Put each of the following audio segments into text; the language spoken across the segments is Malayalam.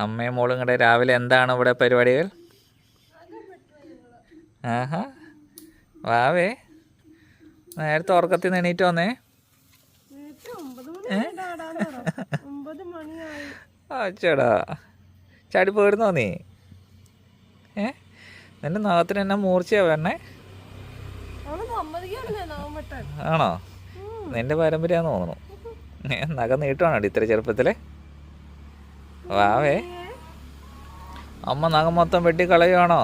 അമ്മയും മോളും കൂടെ രാവിലെ എന്താണ് ഇവിടെ പരിപാടികൾ? ആഹാ. വാവേ. നേരത്തെ ഉറക്കത്തിൽ നിന്ന് എണീറ്റ് വന്നേ. അച്ചടാ. ചാടി പോയിരുന്നോ നീ? ഏ? നിന്റെ നഖത്തിന് എന്നാ മൂർച്ചയാ വരണേ? ആണോ? നിന്റെ പാരമ്പര്യാന്ന് തോന്നുന്നു. നഖം നീട്ടുവാണോ ഇത്ര ചെറുപ്പത്തിലെ? വാവേ. അമ്മ നഖം മൊത്തം വെട്ടി കളയുവാണോ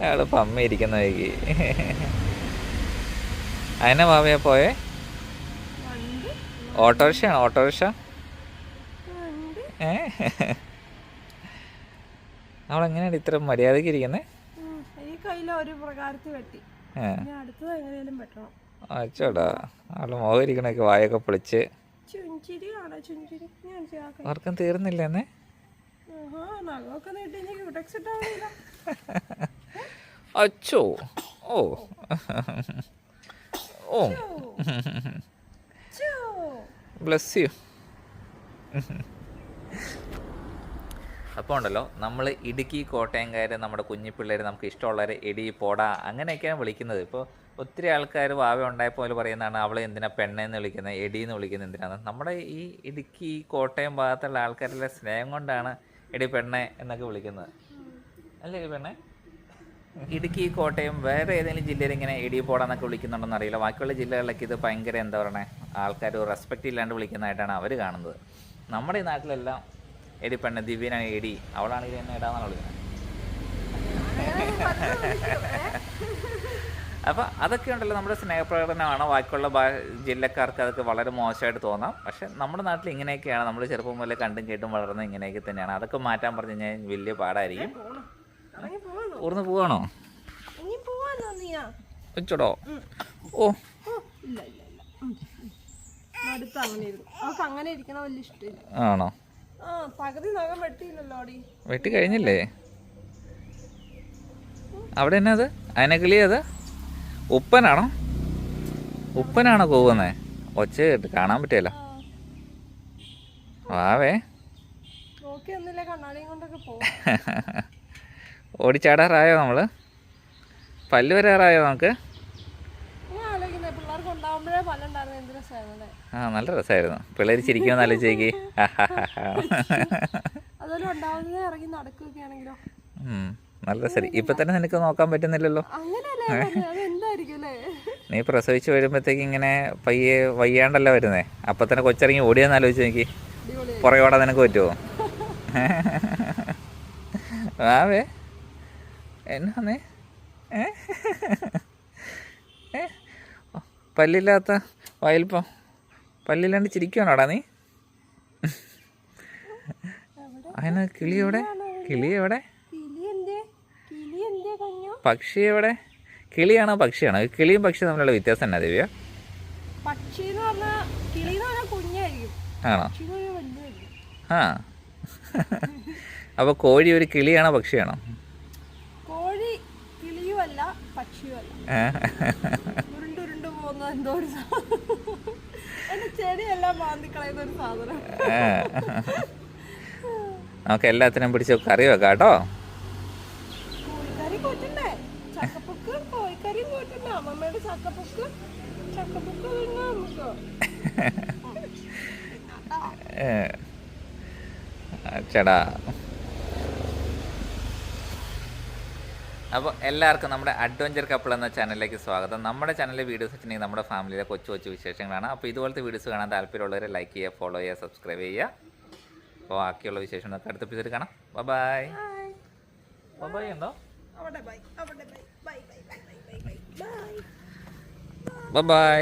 അയാൾ പമ്മ ഇരിക്കുന്ന വൈകി അതിനെ വാവയാ പോയേ? ഓട്ടോറിക്ഷയാണോ? ഓട്ടോറിക്ഷ? ഏ? അവളെങ്ങനെയാണ് ഇത്ര മര്യാദയ്ക്ക് ഇരിക്കുന്നത് ഈ കയ്യില ഒരു പ്രകാരത്തിൽ വെട്ടി. അടുത്തത് എങ്ങനെയാലും വെട്ടണം. അച്ചോടാ അവൾ മുഖം ഇരിക്കണൊക്കെ വായൊക്കെ പൊളിച്ച്. വർക്കം തീർന്നില്ല അച്ചോ ഓ. ഓ. ബ്ലസ് യു അപ്പോൾ ഉണ്ടല്ലോ നമ്മൾ ഇടുക്കി കോട്ടയംകാർ നമ്മുടെ കുഞ്ഞിപ്പിള്ളേർ നമുക്ക് ഇഷ്ടമുള്ളവർ എടി പോടാ അങ്ങനെയൊക്കെയാണ് വിളിക്കുന്നത്. ഇപ്പോൾ ഒത്തിരി ആൾക്കാർ വാവ ഉണ്ടായപ്പോൾ പറയുന്നതാണ് അവളെ എന്തിനാ പെണ്ണെന്ന് വിളിക്കുന്നത് എടി എന്ന് വിളിക്കുന്നത് എന്തിനാണ് നമ്മുടെ ഈ ഇടുക്കി കോട്ടയം ഭാഗത്തുള്ള ആൾക്കാരുടെ സ്നേഹം കൊണ്ടാണ് എടി പെണ്ണെ എന്നൊക്കെ വിളിക്കുന്നത്. അല്ലേ എടി പെണ്ണെ? ഇടുക്കി കോട്ടയം വേറെ ഏതെങ്കിലും ജില്ലയിൽ ഇങ്ങനെ ഇടി പോടാന്നൊക്കെ വിളിക്കുന്നുണ്ടെന്ന് അറിയില്ല. ബാക്കിയുള്ള ജില്ലകളിലൊക്കെ ഇത് ഭയങ്കര എന്താ പറയണേ ആൾക്കാർ റെസ്പെക്റ്റ് ഇല്ലാണ്ട് വിളിക്കുന്നതായിട്ടാണ് അവർ കാണുന്നത്. നമ്മുടെ ഈ നാട്ടിലെല്ലാം എടി പെണ്ണ് ദിവ്യനാണ് എടി. അവളാണെങ്കിൽ എന്നെ ഇടാന്നുള്ളത് വിളിക്കുന്നത് അപ്പോൾ അതൊക്കെ ഉണ്ടല്ലോ നമ്മുടെ സ്നേഹപ്രകടനമാണ്. ബാക്കിയുള്ള ജില്ലക്കാർക്ക് അതൊക്കെ വളരെ മോശമായിട്ട് തോന്നാം. പക്ഷെ നമ്മുടെ നാട്ടിൽ ഇങ്ങനെയൊക്കെയാണ്. നമ്മൾ ചെറുപ്പം മുതലേ കണ്ടും കേട്ടും വളർന്ന ഇങ്ങനെയൊക്കെ തന്നെയാണ്. അതൊക്കെ മാറ്റാൻ പറഞ്ഞു കഴിഞ്ഞാൽ വലിയ പാടായിരിക്കും. ഊർന്ന് പോവാണോ? വെച്ചോടോ. ഓ. ആണോ? പകുതി നഖം വെട്ടിയില്ലല്ലോ അടി. വെട്ടി കഴിഞ്ഞില്ലേ? അവിടെ എന്നാ അത്? അതിനെ കിളിയത് ഉപ്പനാണോ? ഉപ്പനാണോ കൂവുന്നേ? ഒച്ച കേട്ട് കാണാൻ പറ്റിയല്ലോ. വാവേ. ഓടിച്ചാടാറായോ നമ്മൾ? പല്ല് വരാറായോ നമുക്ക്? ആ നല്ല രസമായിരുന്നു. പിള്ളേർ ചിരിക്കുമെന്ന് ആലോചിച്ചേക്ക്. നല്ല രസം ഇപ്പൊ തന്നെ നിനക്ക് നോക്കാൻ പറ്റുന്നില്ലല്ലോ. നീ പ്രസവിച്ച് വരുമ്പോഴത്തേക്ക് ഇങ്ങനെ പയ്യെ വയ്യാണ്ടല്ല വരുന്നേ? അപ്പൊ തന്നെ കൊച്ചിറങ്ങി ഓടിയെന്ന് ആലോചിച്ച് നോക്കി പുറകെ ഓടാൻ നിനക്ക് പറ്റുമോ ആവേ എന്നാന്നേ? ഏ? പല്ലില്ലാത്ത വയൽപ്പം പല്ലില്ലാണ്ട് ചിരിക്കുവാണോടാ നീ? അതിന് കിളി എവിടെ കിളി എവിടെ പക്ഷി എവിടെ കിളിയാണോ പക്ഷിയാണോ? കിളിയും പക്ഷി തമ്മിലുള്ള വ്യത്യാസം എന്നാ ദിവ്യ? ആണോ? ആ. അപ്പൊ കോഴി ഒരു കിളിയാണോ പക്ഷിയാണോ? കോഴി കിളിയുമല്ല പക്ഷിയുമല്ല. എന്തോ ഒരു ചെടിയെല്ലാം മാന്തിക്കളയുന്ന ഒരു സാധനം. നമുക്ക് എല്ലാത്തിനും പിടിച്ച് കറി വെക്കാം കേട്ടോ. കോഴിക്കറി അപ്പോൾ എല്ലാവർക്കും നമ്മുടെ അഡ്വഞ്ചർ കപ്പിൾ എന്ന ചാനലിലേക്ക് സ്വാഗതം. നമ്മുടെ ചാനലിലെ വീഡിയോസ് വെച്ചിട്ടുണ്ടെങ്കിൽ നമ്മുടെ ഫാമിലിയിലെ കൊച്ചു കൊച്ചു വിശേഷങ്ങളാണ്. അപ്പോൾ ഇതുപോലത്തെ വീഡിയോസ് കാണാൻ താല്പര്യമുള്ളവരെ ലൈക്ക് ചെയ്യുക ഫോളോ ചെയ്യുക സബ്സ്ക്രൈബ് ചെയ്യുക. അപ്പോൾ ബാക്കിയുള്ള വിശേഷങ്ങളൊക്കെ അടുത്ത എപ്പിസോഡ് കാണാം. ബൈ ബൈ എന്തോ? Bye bye